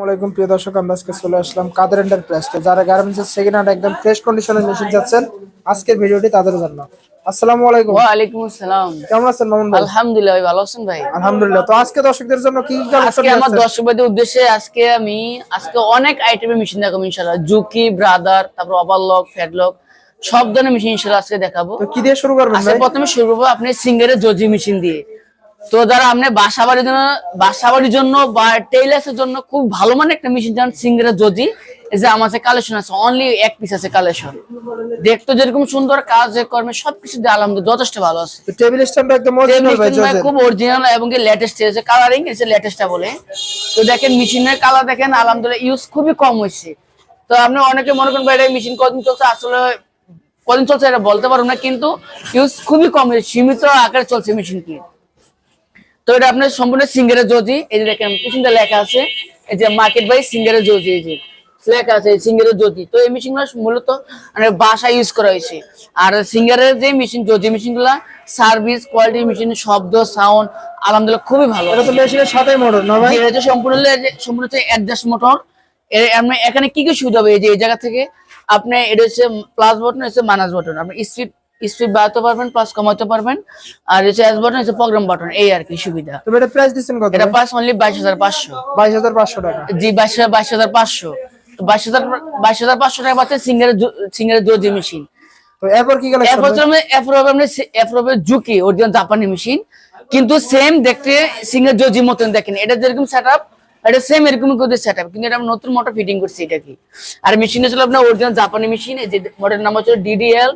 আসসালামাইকুম প্রিয় দর্শক আমরা আজকে চলে আসলাম কাদের এন্টারপ্রাইজ তো যারা গার্মেন্টসের সেকেন্ড হ্যান্ড একদম ফ্রেশ কন্ডিশনের মেশিন যাচ্ছেন আজকের ভিডিওটি তাদের জন্য। আসসালামু আলাইকুম ওয়ালাইকুম আসসালাম। কেমন আছেন মামুন ভাই? আলহামদুলিল্লাহ ভাই ভালো আছেন ভাই? আলহামদুলিল্লাহ। তো আজকে দর্শকদের জন্য কি কি আজকে আমার দর্শকদের উদ্দেশ্যে আজকে আমি আজকে অনেক আইটেমের মেশিন দেখাবো জুকি ব্রাদার তারপর ওভারলক ফ্যাডলক সব ধরনের মেশিন আজকে দেখাবো। তো কি দিয়ে শুরু করবেন ভাই? প্রথমে শুরু করব আপনি সিঙ্গারের জজি মেশিন দিয়ে। তো যারা আপনি বাসা বাড়ির জন্য বাসা বাড়ির জন্য বা টেইলার্সের জন্য খুব ভালো মানের একটা মেশিন সিঙ্গারের জজি এই যে আমার কালেকশন আছে অনলি এক পিস আছে কালেকশন দেখতে যেরকম সুন্দর কাজ কর্মে সবকিছু দিয়ে আলহামদুলিল্লাহ যথেষ্ট ভালো আছে। টেবিল স্ট্যান্ড একদম অরিজিনাল ভাই মেশিন। খুব অরিজিনাল এবং লেটেস্ট এসে কালারিং এসে লেটেস্টটা বলে। তো দেখেন মেশিনের কালার দেখেন আলহামদুলিল্লাহ ইউজ খুবই কম হয়েছে। তো আপনি অনেকে মনে করেন ভাই মেশিন কদিন চলছে? আসলে কদিন চলছে এটা বলতে পারব না কিন্তু ইউজ খুবই কম হয়েছে। সীমিত আকারে চলছে মেশিনটি তো এটা আপনার সম্পূর্ণ সিঙ্গারের জজি এই যে দেখেন পিছনটা লেখা আছে। এই যে মার্কেট বাই সিঙ্গারের জজি এই যে লেখা আছে সিঙ্গারের জজি তো এই মেশিনগুলো মূলত মানে বাসা ইউজ করা হয়েছে। আর সিঙ্গারের যে মেশিন জজি মেশিনগুলা সার্ভিস কোয়ালিটি মেশিন শব্দ সাউন্ড আলহামদুলিল্লাহ খুবই ভালো। এটা তো মেশিনের সাথে মডেল না ভাই? এটা সম্পূর্ণ সম্পূর্ণ হচ্ছে অ্যাডজাস্ট মোটর এখানে কি কি সুবিধা হবে? এই যে এই জায়গা থেকে আপনি এটা হচ্ছে প্লাস বটন হচ্ছে মাইনাস বটন আপনি স্পিড স্পিড বাড়াতে পারবেন প্লাস কমাতে পারবেন। আর হচ্ছে এস বাটন হচ্ছে প্রোগ্রাম বাটন এই আর কি সুবিধা। তো এটা প্রাইস দিচ্ছেন কত? এটা প্রাইস অনলি বাইশ হাজার পাঁচশো। বাইশ হাজার পাঁচশো টাকা। জি বাইশ হাজার বাইশ হাজার পাঁচশো। বাইশ হাজার বাইশ হাজার পাঁচশো টাকা পাচ্ছে সিঙ্গারের সিঙ্গারের জোজি মেশিন তো এরপর কি কালেকশন এরপর আমরা এফরোব আমরা এফরোবের জুকি অরিজিনাল জাপানি মেশিন কিন্তু সেম দেখতে সিঙ্গার জজি মতন দেখেন। এটা যেরকম সেটআপ এটা সেম এরকম করে সেটআপ কিন্তু এটা আমরা নতুন মোটর ফিটিং করছি এটা কি? আর মেশিন ছিল আপনার অরিজিনাল জাপানি মেশিন এই যে মডেল নাম হচ্ছে DDL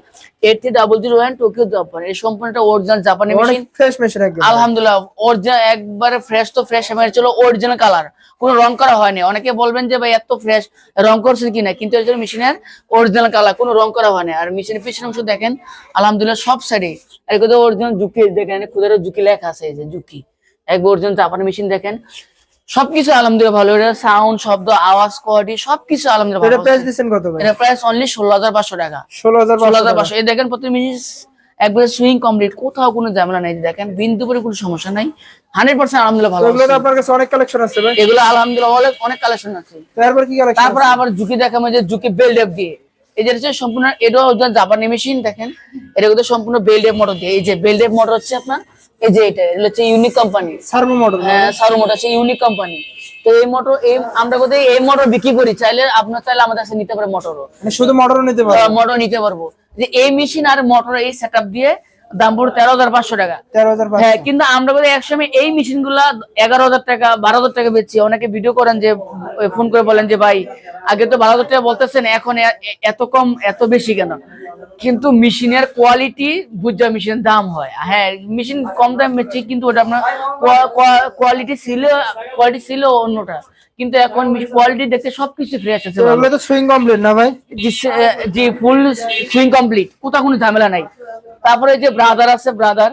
eight three double zero one Tokyo Japan এই সম্পূর্ণটা অরিজিনাল জাপানি মেশিন ফ্রেশ মেশিন আলহামদুলিল্লাহ অরিজিনাল একবারে ফ্রেশ তো ফ্রেশ আমার ছিল অরিজিনাল কালার কোনো রং করা হয়নি। অনেকে বলবেন যে ভাই এত ফ্রেশ রং করছে কিনা? কিন্তু এটা মেশিনের অরিজিনাল কালার কোনো রং করা হয়নি। আর মেশিনের পিছনে অংশ দেখেন আলহামদুলিল্লাহ সব সাইডে আর কোথাও অরিজিনাল জুকি দেখেন খুদের জুকি লেখা আছে এই যে জুকি একবার অরিজিনাল জাপানি মেশিন দেখেন সবকিছু আলহামদুলিল্লাহ ভালো। এটা সাউন্ড শব্দ আওয়াজ কোয়ালিটি সবকিছু আলহামদুলিল্লাহ এটা প্রাইস আছে। দিচ্ছেন কত ভাই? এটা প্রাইস অনলি টাকা। এই দেখেন প্রতি মিনিট একবারে সুইং কমপ্লিট কোথাও কোনো ঝামেলা নেই। দেখেন বিন্দু করে কোনো সমস্যা নাই। আলহামদুলিল্লাহ ভালো আপনার কাছে অনেক কালেকশন আছে ভাই। এগুলো আলহামদুলিল্লাহ অনেক অনেক কালেকশন আছে। তো এরপর কি কালেকশন তারপরে আবার ঝুঁকি যে ঝুঁকি বেল্ট এপ দিয়ে। এই যে হচ্ছে সম্পূর্ণ এটাও জাপানি মেশিন দেখেন। এটা কিন্তু সম্পূর্ণ বেল্ট মোটর দিয়ে। এই যে বেল্ট মোটর হচ্ছে আপনার এই যে এটা এটা হচ্ছে ইউনিক কোম্পানি সার্ভো মোটর হ্যাঁ সার্ভো মোটর হচ্ছে ইউনিক কোম্পানি তো এই মোটর এই আমরা বলতে এই মোটর বিক্রি করি চাইলে আপনার চাইলে আমাদের কাছে নিতে পারে মোটরও মানে শুধু মোটর নিতে পারব? মোটর নিতে পারব। যে এই মেশিন আর মোটর এই সেটআপ দিয়ে দাম পড়ে তেরো হাজার পাঁচশো টাকা। তেরো হাজার হ্যাঁ কিন্তু আমরা বলি একসময় এই মেশিনগুলা এগারো হাজার টাকা বারো হাজার টাকা বেচছি অনেকে ভিডিও করেন যে ফোন করে বলেন যে ভাই আগে তো বারো হাজার টাকা বলতেছেন এখন এত কম এত বেশি কেন? কিন্তু মেশিনের কোয়ালিটি বুঝা মেশিনের দাম হয়। হ্যাঁ মেশিন কম দাম বেচছি কিন্তু ওটা আপনার কোয়ালিটি ছিল কোয়ালিটি ছিল অন্যটা। কিন্তু এখন কোয়ালিটি দেখতে সবকিছু ফ্রেশ আছে। তো তো সুইং কমপ্লিট না ভাই? জি ফুল সুইং কমপ্লিট কোথাও কোনো ঝামেলা নাই। তারপরে যে ব্রাদার আছে ব্রাদার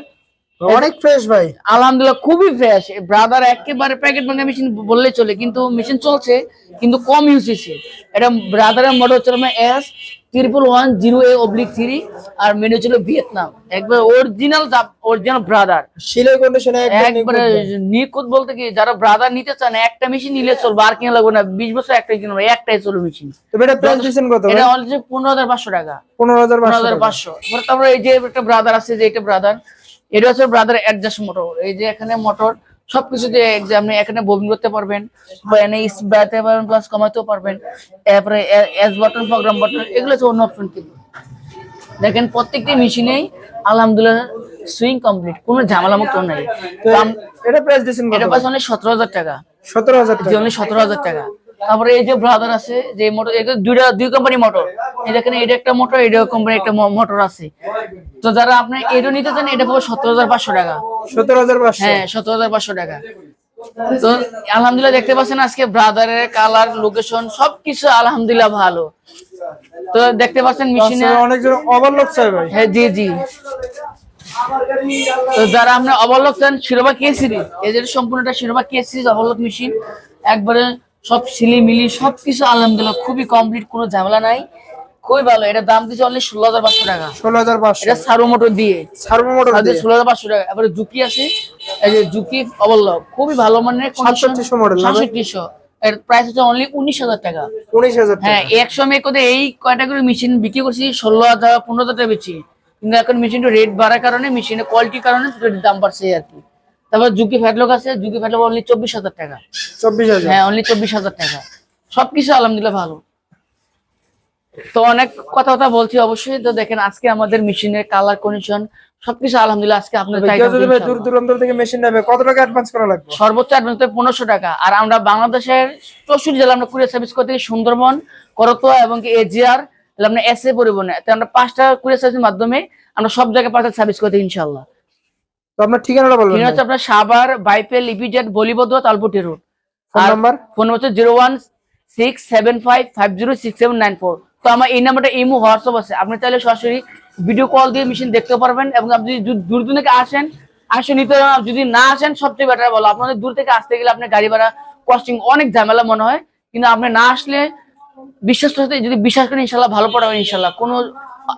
অনেক ফ্রেশ ভাই। আলহামদুলিল্লাহ খুবই ফ্রেশ ব্রাদার একেবারে প্যাকেট মানে মেশিন বললে চলে কিন্তু মেশিন চলছে কিন্তু কম ইউজ হয়েছে এটা ব্রাদারের মডেল হচ্ছে S triple one zero A oblique three R menu ছিল ভিয়েতনাম। একবার অরিজিনাল অরিজিনাল ব্রাদার সিলাই কন্ডিশনে একবারে নিখুঁত বলতে কি যারা ব্রাদার নিতে চান একটা মেশিন নিলে চলবে আর কিনা লাগবে না। বিশ বছর একটাই কিনবে একটাই চলবে মেশিন তো এটা প্রাইস দিচ্ছেন কত এটা অলরেডি পনেরো হাজার পাঁচশো টাকা। পনেরো হাজার পনেরো পাঁচশো। হাজার। পাঁচশো তারপরে এই যে একটা ব্রাদার আছে যে এটা ব্রাদার এটা হচ্ছে ব্রাদার অ্যাডজাস্ট মোটর এই যে এখানে মোটর সবকিছুতে আপনি এখানে ববিন করতে পারবেন এনে বাড়াতে পারবেন প্লাস কমাতেও পারবেন তারপরে এস বাটন প্রোগ্রাম বাটন এগুলো হচ্ছে অন্য অপশন কিন্তু। দেখেন প্রত্যেকটি মেশিনেই আলহামদুলিল্লাহ সুইং কমপ্লিট কোনো ঝামেলা মুক্ত নাই এটা প্রাইস এটা অনেক সতেরো হাজার টাকা। সতেরো হাজার টাকা সতেরো হাজার টাকা। তারপরে এই যে ব্রাদার আছে যে মোটর দুইটা দুই কোম্পানি মোটর দেখেন এটা একটা মোটর এটা কোম্পানি একটা মোটর আছে। তো যারা আপনি এটা নিতে চান এটা পাবো সতেরো হাজার পাঁচশো টাকা। সতেরো হাজার পাঁচশো? হ্যাঁ সতেরো হাজার পাঁচশো টাকা। তো আলহামদুলিল্লাহ দেখতে পাচ্ছেন আজকে ব্রাদারের কালার লোকেশন সবকিছু আলহামদুলিল্লাহ ভালো। তো দেখতে পাচ্ছেন মেশিনে আচ্ছা, অনেকজন চাই ভাই। হ্যাঁ জি জি। তো যারা আপনি অবলোক চান শিরোবা কে সিরিজ এদের সম্পূর্ণটা শিরোবা কে সিরিজ অবলোক মেশিন একবারে সব সিলি মিলি সবকিছু আলহামদুলিল্লাহ খুবই কমপ্লিট কোনো ঝামেলা নাই। খুবই ভালো এটা দাম দিচ্ছে অনলি ষোলো হাজার পাঁচশো টাকা। ষোলো হাজার পাঁচশো। এটা সারো মোটর দিয়ে। সার্ভো মোটর তাদের ষোলো হাজার পাঁচশো টাকা। এবারে জুকি আছে এই যে জুকি অবল্লভ খুবই ভালো মানের সাতষট্টিশো ভাই? সাতষট্টিশো। এর প্রাইস হচ্ছে অনলি উনিশ হাজার টাকা। উনিশ হাজার হ্যাঁ টাকা এক সময় করে এই ক্যাটাগরি মেশিন বিক্রি করছি ষোলো হাজার পনেরো হাজার টাকা বেশি কিন্তু এখন মেশিনটা রেট বাড়ার কারণে মেশিনের কোয়ালিটির কারণে দাম বাড়ছে আর কি। তারপর জুকি ফ্যাটলক আছে জুকি ফ্যাটলক অনলি চব্বিশ হাজার টাকা। চব্বিশ হাজার। হ্যাঁ অনলি চব্বিশ হাজার টাকা। সবকিছু আলহামদুলিল্লাহ ভালো। তো অনেক কথা কথা বলছি অবশ্যই। তো দেখেন আজকে আমাদের মেশিনের কালার কন্ডিশন সবকিছু আলহামদুলিল্লাহ আজকে আপনাদের কেউ চাহিদা যদি ভাই মতো দূর দূরান্ত থেকে মেশিন নেবে কত টাকা অ্যাডভান্স করা লাগবে? সর্বোচ্চ অ্যাডভান্স পনেরোশো টাকা। আর আমরা বাংলাদেশের চৌষট্টি জেলা আমরা কুরিয়ার সার্ভিস করতে সুন্দরবন করতোয়া এবং এজিআর আমরা এস এ পরিবহনে। তো আমরা পাঁচটা কুরিয়ার সার্ভিসের মাধ্যমে আমরা সব জায়গায় পাঠাতে সার্ভিস করতে ইনশাল্লাহ তো আপনার ঠিকানাটা বলবেন ঠিক হচ্ছে আপনার সাভার বাইপেল ইপিজেড বলিবদ্ধ তালপটি রোড। Phone number? ফোন হচ্ছে zero one six seven five five zero six seven nine four তো আমার এই নাম্বারটা ইমো হোয়াটসঅ্যাপ আছে। আপনি চাইলে সরাসরি ভিডিও কল দিয়ে মেশিন দেখতে পারবেন এবং আপনি যদি দূর- দূর থেকে আসেন আসে নিতে যদি না আসেন, সবচেয়ে বেটার বলো। আপনাদের দূর থেকে আসতে গেলে আপনার গাড়ি ভাড়া কস্টিং অনেক ঝামেলা মনে হয়। কিন্তু আপনি না আসলে বিশ্বাস করতে, যদি বিশ্বাস করেন ইনশাল্লাহ ভালো পড়া হয় ইনশাল্লাহ কোনো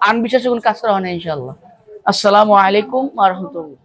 আনবিশ্বাসে কোনো কাজ করা হয় না ইনশাল্লাহ আসসালামু আলাইকুম আহমতুল্লাহ